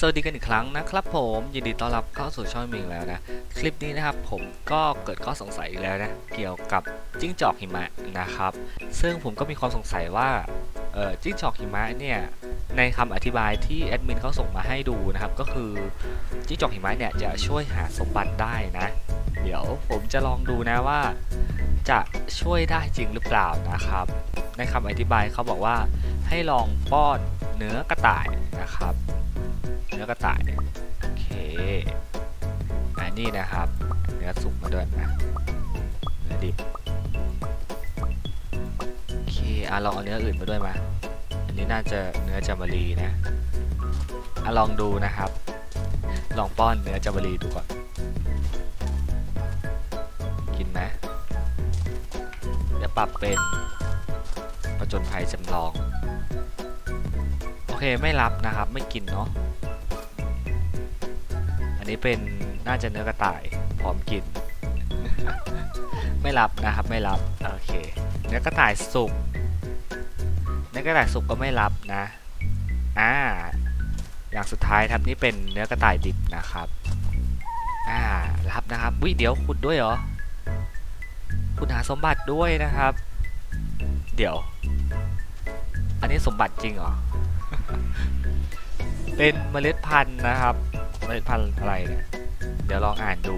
สวัสดีกันอีกครั้งนะครับผมยินดีต้อนรับเข้าสู่ช่องมิงแล้วนะ คลิปนี้นะครับผมก็เกิดข้อสงสัยอีกแล้วนะ เกี่ยวกับจิ้งจอกหิมะนะครับ ซึ่งผมก็มีความสงสัยว่าเออจิ้งจอกหิมะเนี่ยในคำอธิบายที่แอดมินเขาส่งมาให้ดูนะครับ ก็คือจิ้งจอกหิมะเนี่ยจะช่วยหาสมบัติได้นะ เดี๋ยวผมจะลองดูนะว่า จะช่วยได้จริงหรือเปล่านะครับ ในคำอธิบายเขาบอกว่าให้ลองป้อนเนื้อกระต่ายนะครับ เนื้อกระต่ายโอเคอันนี้นะครับ เนื้อสุกมาด้วยนะเนื้อดิบโอเคอะลองเอาเนื้ออื่นมาด้วยมาอันนี้น่าจะเนื้อจามรีนะอะลองดูนะครับ ลองป้อนเนื้อจามรีดูก่อนกินไหมเดี๋ยวปรับเป็นประจนภัยจำลอง โอเคไม่รับนะครับ ไม่กินเนาะ นนี้เป็นน่าจะเนื้อกระต่ายพร้อมกิน ไม่รับนะครับไม่รับโอเค เนื้อกระต่ายสุกเนื้อกระต่ายสุกก็ไม่รับนะอ่าอย่างสุดท้ายครับนี่เป็นเนื้อกระต่ายดิบนะครับอ่ารับนะครับวิเดี๋ยวขุดด้วยเหรอขุดหาสมบัติด้วยนะครับ เดี๋ยว อันนี้สมบัติจริงเหรอ เป็นเมล็ดพันธุ์นะครับ เมล็ดพันธุ์อะไรเนี่ยเดี๋ยวลองอ่านดู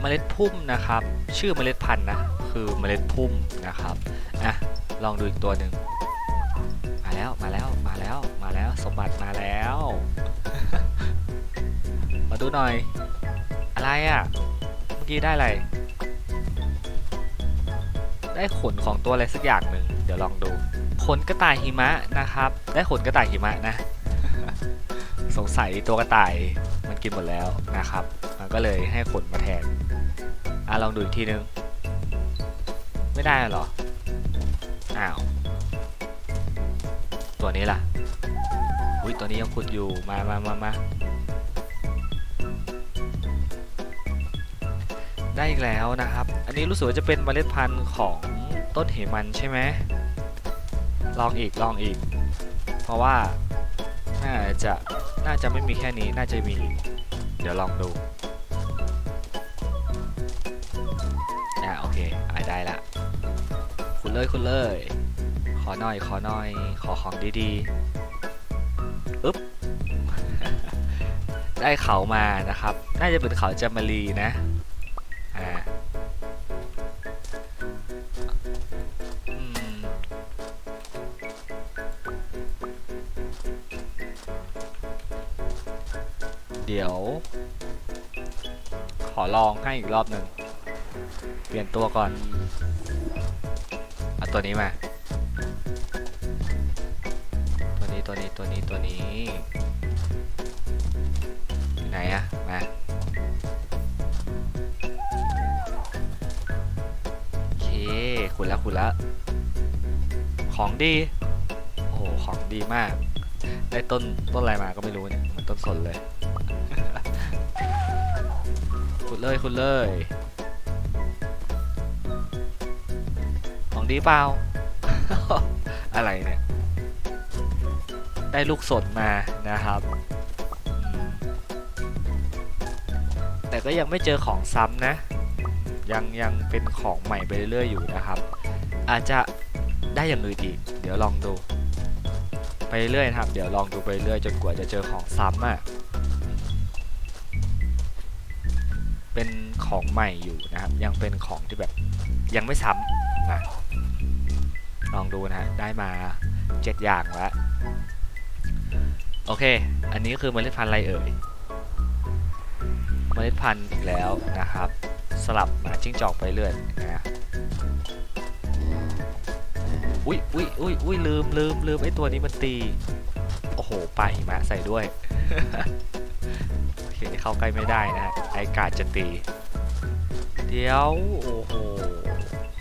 เมล็ดพุ่มนะครับ ชื่อเมล็ดพันธุ์นะคือเมล็ดพุ่มนะครับอะลองดูอีกตัวหนึ่งมาแล้วมาแล้วมาแล้วมาแล้วสมบัติมาแล้ว มาดูหน่อย อะไรอะเมื่อกี้ได้อะไร ได้ขนของตัวอะไรสักอย่างหนึ่งเดี๋ยวลองดูขนกระต่ายหิมะนะครับ ได้ขนกระต่ายหิมะนะ สงสัยตัวกระต่าย มันกินหมดแล้วนะครับ มันก็เลยให้ขนมาแทนอะลองดูอีกทีนึง ไม่ได้หรอ อ้าว ตัวนี้ล่ะ อุ้ยตัวนี้ยังขุดอยู่ มามามามาได้อีกแล้วนะครับ อันนี้รู้สึกว่าจะเป็นเมล็ดพันธุ์ของต้นเหมันใช่ไหม ลองอีกลองอีก เพราะว่า จะน่าจะไม่มีแค่นี้น่าจะมี เดี๋ยวลองดูอ่าโอเคอ่าได้ละคุณเลยคุณเลย ขอหน่อยขอหน่อย ขอของดีๆอึ๊บได้เขามานะครับ น่าจะเป็นเขาจามารีนะอ่า เดี๋ยว ขอลองให้อีกรอบหนึ่งเปลี่ยนตัวก่อนเอาตัวนี้มา ตัวนี้ตัวนี้ตัวนี้ตัวนี้ ไหนอะมาโอเคขุดแล้วขุดแล้ว ของดี โอ้โห ของดีมาก ได้ต้นต้นอะไรมาก็ไม่รู้เนี่ย เหมันต้นสนเลย ขุดเลยขุดเลย ของดีเปล่า อะไรเนี่ย ได้ลูกสนมานะครับ แต่ก็ยังไม่เจอของซ้ำนะ ยังยังเป็นของใหม่ไปเรื่อยๆอยู่นะครับ อาจจะได้อย่างอื่นอีก เดี๋ยวลองดู ไปเรื่อยครับ เดี๋ยวลองดูไปเรื่อยจนกว่าจะเจอของซ้ำอะ เป็นของใหม่อยู่นะครับ ยังเป็นของที่แบบยังไม่ซ้ำนะลองดูนะฮะได้มาเจ็ดอย่างแล้วโอเค อันนี้คือเมล็ดพันธุ์อะไรเอ่ยเมล็ดพันธุ์อีกแล้วนะครับ สลับมาจิ้งจอกไปเรื่อยนะอุ้ยอุ้ยอุ้ยอุ้ยลืมลืมลืมไอ้ตัวนี้มันตี โอ้โหไปลาใส่ด้วย โอเคเข้าใกล้ไม่ได้นะฮะไอกาดจะตี เดี๋ยวโอ้โห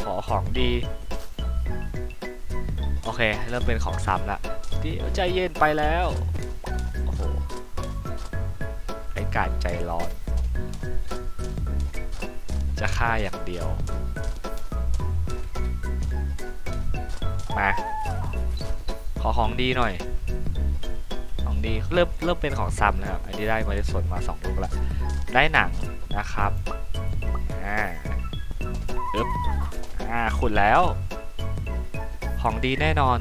ขอของดี โอเค เริ่มเป็นของซ้ำละเดี๋ยวใจเย็นไปแล้วโอ้โหไอกาดใจร้อน จะฆ่าอย่างเดียว มา ขอของดีหน่อย ของดีเริ่มเริ่มเป็นของซ้ำแล้วครับ อันนี้ได้มาเล็ดสนมาสองลูกละได้หนังนะครับอ่าอึ๊บอ่าขุดแล้ว ของดีแน่นอน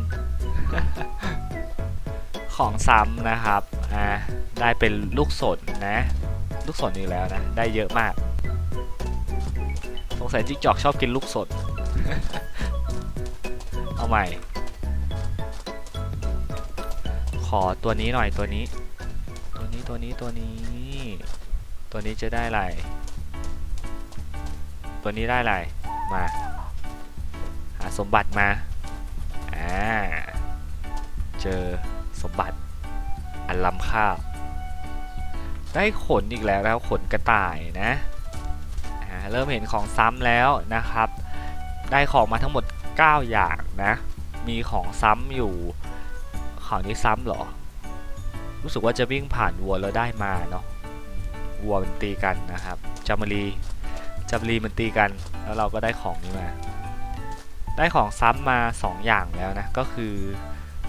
ของซ้ำนะครับอ่าได้เป็นลูกสนนะ ลูกสนอีกแล้วนะ ได้เยอะมาก สงสัยจิ๊กจอกชอบกินลูกสนเอาใหม่ ขอตัวนี้หน่อยตัวนี้ ตัวนี้ตัวนี้ตัวนี้ ตัวนี้จะได้อะไร ตัวนี้ได้อะไรมา หาสมบัติมาอ่าเจอสมบัติอันล้ำค่าได้ขนอีกแล้วนะครับขนกระต่ายนะเริ่มเห็นของซ้ำแล้วนะครับ ได้ของมาทั้งหมด 9 อย่างนะ มีของซ้ำอยู่ ของนี้ซ้ำเหรอ รู้สึกว่าจะวิ่งผ่านวัวแล้วได้มาเนาะ วัวมันตีกันนะครับจามารีจามารีมันตีกัน แล้วเราก็ได้ของนี้มา ได้ของซ้ำมา 2 อย่างแล้วนะ ก็คือ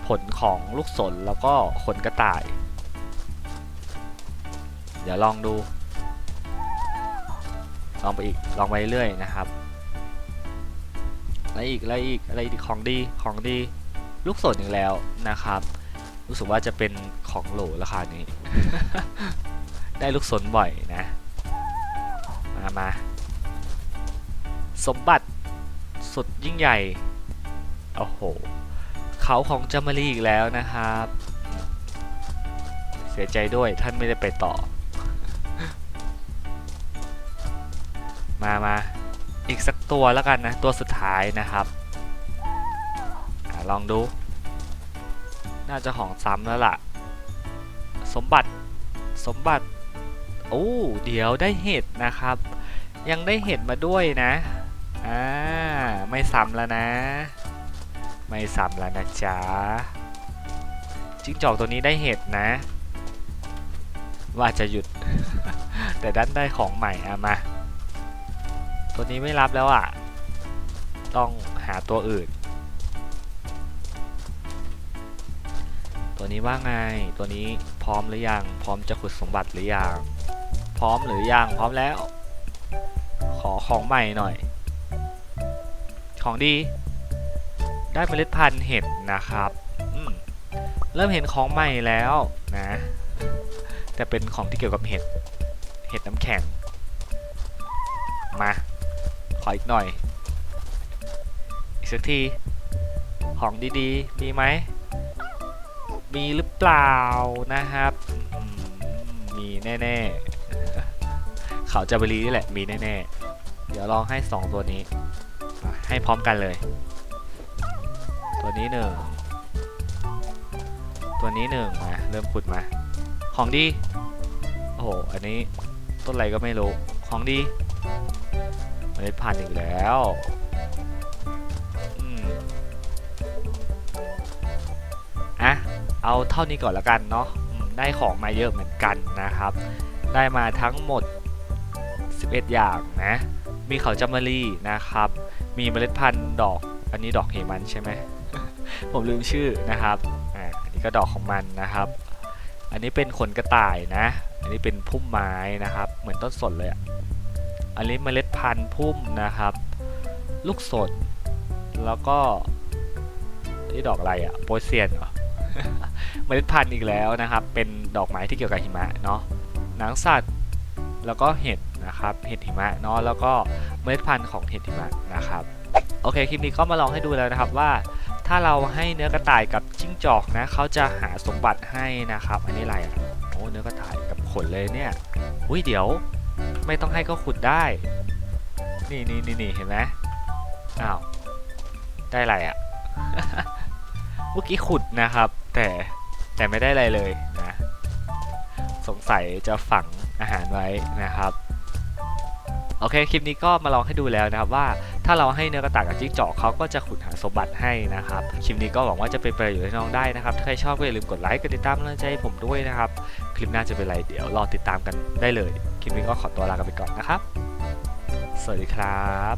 ผลของลูกสนแล้วก็ขนกระต่าย เดี๋ยวลองดู ลองไปอีก ลองไปเรื่อยๆนะครับอะไรอีกอะไรอีกอะไรอีกของดีของดี ลูกสนอีกแล้วนะครับ รู้สึกว่าจะเป็นของโหลราคานี้ ได้ลูกสนบ่อยนะ มามาสมบัติสุดยิ่งใหญ่ โอ้โห เขาของจามารีอีกแล้วนะครับ เสียใจด้วยท่านไม่ได้ไปต่อ มามาอีกสักตัวแล้วกันนะ ตัวสุดท้ายนะครับ ลองดู น่าจะของซ้ำแล้วล่ะ สมบัติสมบัติ โอ้ เดี๋ยวได้เห็ดนะครับ ยังได้เห็ดมาด้วยนะ อ่า ไม่ซ้ำแล้วนะ ไม่ซ้ำแล้วนะจ๊ะจิ้งจอกตัวนี้ได้เห็ดนะ ว่าจะหยุด แต่ดันได้ของใหม่อะมา ตัวนี้ไม่รับแล้วอะ ต้องหาตัวอื่น ตัวนี้ว่าไง ตัวนี้พร้อมหรือยัง พร้อมจะขุดสมบัติหรือยัง พร้อมหรือยัง พร้อมแล้ว ขอของใหม่หน่อย ของดี ได้เมล็ดพันธุ์เห็ดนะครับ เริ่มเห็นของใหม่แล้วนะ แต่เป็นของที่เกี่ยวกับเห็ด เห็ดน้ำแข็ง มา ขออีกหน่อย อีกสักที ของดีๆ มีไหม มีหรือเปล่านะครับ มีแน่ๆ เขาจะบรีนี่แหละ มีแน่ๆ เดี๋ยวลองให้ 2 ตัวนี้ ให้พร้อมกันเลย ตัวนี้หนึ่ง ตัวนี้หนึ่งมา เริ่มขุดมา ของดี โอ้โห อันนี้ต้นอะไรก็ไม่รู้ ของดีเมล็ดพันธุ์อีกแล้ว เอาเท่านี้ก่อนล้วกันเนาะได้ของมาเยอะเหมือนกันนะครับ ได้มาทั้งหมด 11 อย่างนะ มีเขาจามารีนะครับ มีเมล็ดพันธุ์ดอก อันนี้ดอกเฮมันใช่ไหม ผมลืมชื่อนะครับอ่าอันนี้ก็ดอกของมันนะครับ อันนี้เป็นขนกระต่ายนะ อันนี้เป็นพุ่มไม้นะครับ เหมือนต้นสนเลยอะอันนี้เมล็ดพันธุ์พุ่มนะครับ ลูกสนแล้วก็นี่ดอกอะไรอะโปเซียนเหรอ เมล็ดพันธุ์อีกแล้วนะครับ เป็นดอกไม้ที่เกี่ยวกับหิมะเนาะหนังสัตว์แล้วก็เห็ดนะครับ เห็ดหิมะเนาะแล้วก็เมล็ดพันธุ์ของเห็ดหิมะนะครับโอเคคลิปนี้ก็มาลองให้ดูแล้วนะครับว่า ถ้าเราให้เนื้อกระต่ายกับจิ้งจอกนะเขาจะหาสมบัติให้นะครับ อันนี้อะไรอะโอ้เนื้อกระต่ายกับขนเลยเนี่ยอุ้ยเดี๋ยวไม่ต้องให้ก็ขุดได้ นี่นี่นี่นี่เห็นไหมอ้าวได้อะไรอะ เมื่อกี้ขุดนะครับ แต่แต่ไม่ได้อะไรเลยนะสงสัยจะฝังอาหารไว้นะครับโอเคคลิปนี้ก็มาลองให้ดูแล้วนะครับว่าถ้าเราให้เนื้อกระต่ายกับจิ้งจอกเขาก็จะขุดหาสมบัติให้นะครับคลิปนี้ก็หวังว่าจะเป็นประโยชน์ให้น้องได้นะครับถ้าใครชอบก็อย่าลืมกดไลค์กดติดตามกำลังใจให้ผมด้วยนะครับคลิปหน้าจะเป็นอะไรเดี๋ยวรอติดตามกันได้เลย คลิปนี้ก็ขอตัวลากันไปก่อนนะครับ สวัสดีครับ